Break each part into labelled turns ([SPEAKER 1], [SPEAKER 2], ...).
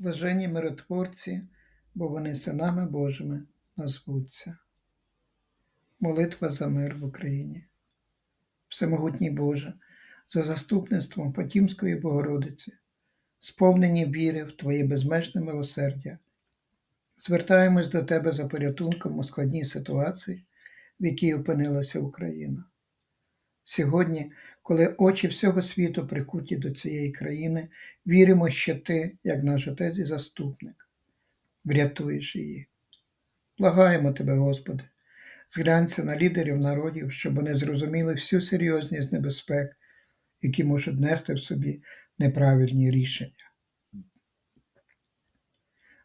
[SPEAKER 1] Блаженні миротворці, бо вони синами Божими назвуться. Молитва за мир в Україні. Всемогутній Боже, за заступництвом Фатімської Богородиці, сповнені віри в Твоє безмежне милосердя, звертаємось до Тебе за порятунком у складній ситуації, в якій опинилася Україна. Сьогодні, коли очі всього світу прикуті до цієї країни, віримо, що Ти, як наш Отець і заступник, врятуєш її. Благаємо Тебе, Господи, зглянься на лідерів народів, щоб вони зрозуміли всю серйозність небезпек, які можуть нести в собі неправильні рішення.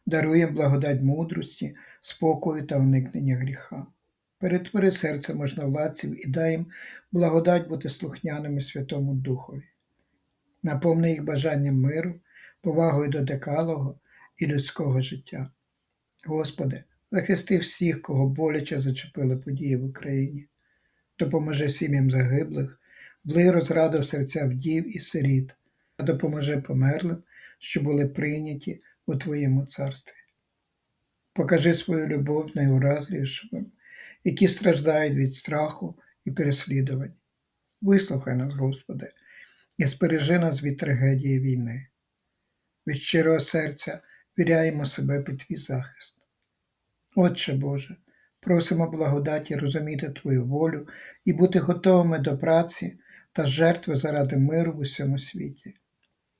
[SPEAKER 1] Даруємо благодать мудрості, спокою та уникнення гріха. Перетвори серце можновладців і дай їм благодать бути слухняними Святому Духові. Наповни їх бажанням миру, повагою до декалого і людського життя. Господи, захисти всіх, кого боляче зачепили події в Україні. Допоможи сім'ям загиблих, влий розраду в серця вдів і сиріт, а допоможи померлим, що були прийняті у Твоєму царстві. Покажи свою любов найуразливішим, які страждають від страху і переслідувань. Вислухай нас, Господи, і збережи нас від трагедії війни. Від щирого серця віряємо себе під Твій захист. Отче Боже, просимо благодаті розуміти Твою волю і бути готовими до праці та жертви заради миру в усьому світі.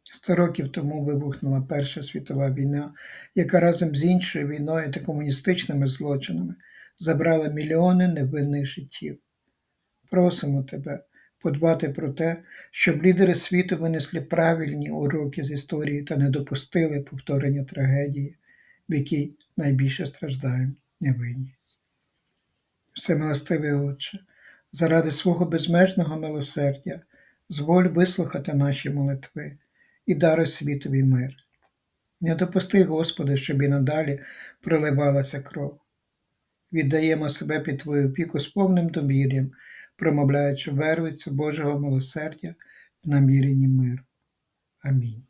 [SPEAKER 1] Сто років тому вибухнула Перша світова війна, яка разом з іншою війною та комуністичними злочинами забрала мільйони невинних життів. Просимо Тебе подбати про те, щоб лідери світу винесли правильні уроки з історії та не допустили повторення трагедії, в якій найбільше страждають невинні. Всемилостивий Отче, заради свого безмежного милосердя, зволь вислухати наші молитви і даруй світові мир. Не допусти, Господи, щоб і надалі проливалася кров. Віддаємо себе під Твою опіку з повним довір'ям, промовляючи вервицю Божого милосердя в наміренні миру. Амінь.